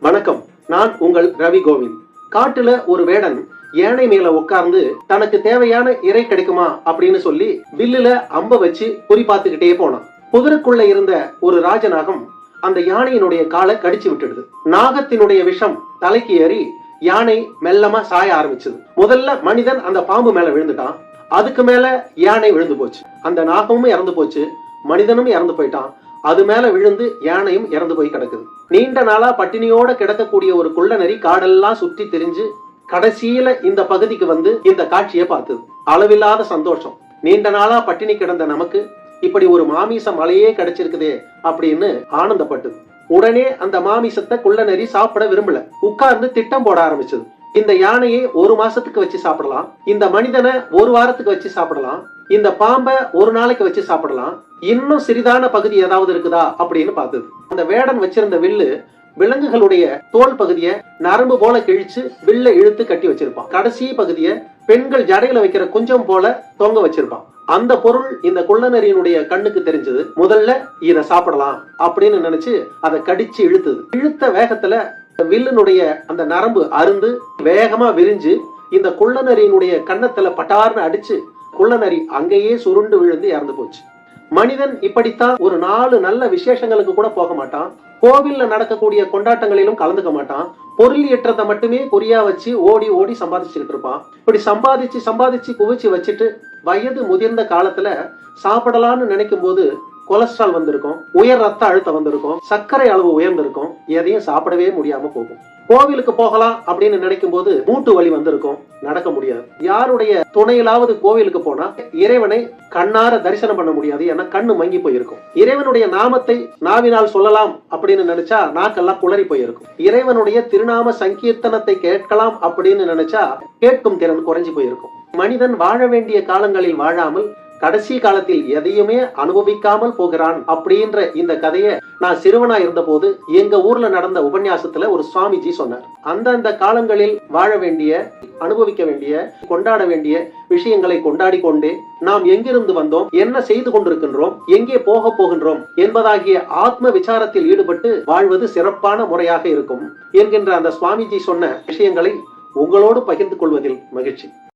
வணக்கம் நான் உங்கள் ரவி கோவிந்த். காட்டுல ஒரு வேடன் யானை மேல உட்கார்ந்து தனக்கு தேவையான இறை கிடைக்குமா அப்படின்னு சொல்லி வில்லுல அம்ப வச்சு குறி பார்த்துக்கிட்டே போனான். புதருக்குள்ள இருந்த ஒரு ராஜநாகம் அந்த யானையினுடைய காலை கடிச்சு விட்டுடுது. நாகத்தினுடைய விஷம் தலைக்கு ஏறி யானை மெல்லமா சாய ஆரம்பிச்சது. முதல்ல மனிதன் அந்த பாம்பு மேல விழுந்துட்டான். அதுக்கு மேல யானை விழுந்து போச்சு. அந்த நாகமும் இறந்து போச்சு. மனிதனும் இறந்து போயிட்டான். அது மேல விழுந்து யானையும் இறந்து போய் கிடக்குது. நீண்ட நாளா பட்டினியோட கிடக்கக்கூடிய ஒரு குள்ளநரி காடெல்லாம் சுற்றி தெரிஞ்சு கடைசியில இந்த பகுதிக்கு வந்து இந்த காட்சியை பார்த்தது. அளவில்லாத சந்தோஷம். நீண்ட நாளா பட்டினி கிடந்த நமக்கு இப்படி ஒரு மாமிச மலையே கிடைச்சிருக்குதே அப்படின்னு ஆனந்தப்பட்டது. உடனே அந்த மாமிசத்தை குள்ளநரி சாப்பிட விரும்பல. உட்கார்ந்து திட்டம் போட ஆரம்பிச்சது. இந்த யானையை ஒரு மாசத்துக்கு வச்சு சாப்பிடலாம். இந்த மனிதனை ஒரு வாரத்துக்கு வச்சு சாப்பிடலாம். இந்த பாம்பை ஒரு நாளைக்கு வச்சு சாப்பிடலாம். இன்னும் சிறிதான பகுதி ஏதாவது இருக்குதா அப்படின்னு பார்த்தது. அந்த வேடன் வச்சிருந்த வில்லு விலங்குகளுடைய தோல் பகுதியை நரம்பு போல கிழிச்சு வில்ல இழுத்து கட்டி வச்சிருப்பான். கடைசி பகுதியை பெண்கள் ஜடையில வைக்கிற குஞ்சம் போல தொங்க வச்சிருப்பான். அந்த பொருள் இந்த குள்ளநரியினுடைய கண்ணுக்கு தெரிஞ்சது. முதல்ல இத சாப்பிடலாம் அப்படின்னு நினைச்சு அதை கடிச்சு இழுத்தது. இழுத்த வேகத்துல வில்லுனுடைய அந்த நரம்பு அருந்து வேகமா விரிஞ்சு இந்த குள்ளநரியினுடைய கன்னத்துல பட்டார்னு அடிச்சு குள்ளநரி அங்கேயே சுருண்டு விழுந்து இறந்து போச்சு. மனிதன் இப்படித்தான் ஒரு நாலு நல்ல விசேஷங்களுக்கு கூட போக மாட்டான். கோவில்ல நடக்கக்கூடிய கொண்டாட்டங்களிலும் கலந்துக்க மாட்டான். பொருள் ஏற்றத்தை மட்டுமே குறியா வச்சு ஓடி ஓடி சம்பாதிச்சுக்கிட்டு இருப்பான். இப்படி சம்பாதிச்சு சம்பாதிச்சு குவிச்சு வச்சுட்டு வயது முதிர்ந்த காலத்துல சாப்பிடலாம்னு நினைக்கும் போது கொலஸ்ட்ரால் வந்திருக்கும் உயர் ரத்த அழுத்தம் வந்திருக்கும் சர்க்கரை அளவு உயர்ந்திருக்கும் எதையும் சாப்பிடவே முடியாம போகும். கோவிலுக்கு போகலாம் அப்படின்னு நினைக்கும் போது மூட்டு வலி வந்திருக்கும் நடக்க முடியாது. யாருடைய துணையிலாவது கோவிலுக்கு போனா இறைவனை கண்ணார தரிசனம் பண்ண முடியாது ஏன்னா கண்ணு மங்கி போயிருக்கும். இறைவனுடைய நாமத்தை நாவினால் சொல்லலாம் அப்படின்னு நினைச்சா நாக்கெல்லாம் குளறி போயிருக்கும். இறைவனுடைய திருநாம சங்கீர்த்தனத்தை கேட்கலாம் அப்படின்னு நினைச்சா கேட்கும் திறன் குறைஞ்சு போயிருக்கும். மனிதன் வாழ வேண்டிய காலங்களில் வாழாமல் கடைசி காலத்தில் எதையுமே அனுபவிக்காமல் போகிறான் அப்படின்ற இந்த கதையை நான் சிறுவனா இருந்தபோது எங்க ஊர்ல நடந்த உபன்யாசத்துல ஒரு சுவாமிஜி சொன்னார். அந்தந்த காலங்களில் வாழ வேண்டிய அனுபவிக்க வேண்டிய கொண்டாட வேண்டிய விஷயங்களை கொண்டாடி கொண்டு நாம் எங்கிருந்து வந்தோம் என்ன செய்து கொண்டிருக்கின்றோம் எங்கே போக போகின்றோம் என்பதாகிய ஆத்ம விசாரத்தில் ஈடுபட்டு வாழ்வது சிறப்பான முறையாக இருக்கும் என்கின்ற அந்த சுவாமிஜி சொன்ன விஷயங்களை உங்களோடு பகிர்ந்து கொள்வதில் மகிழ்ச்சி.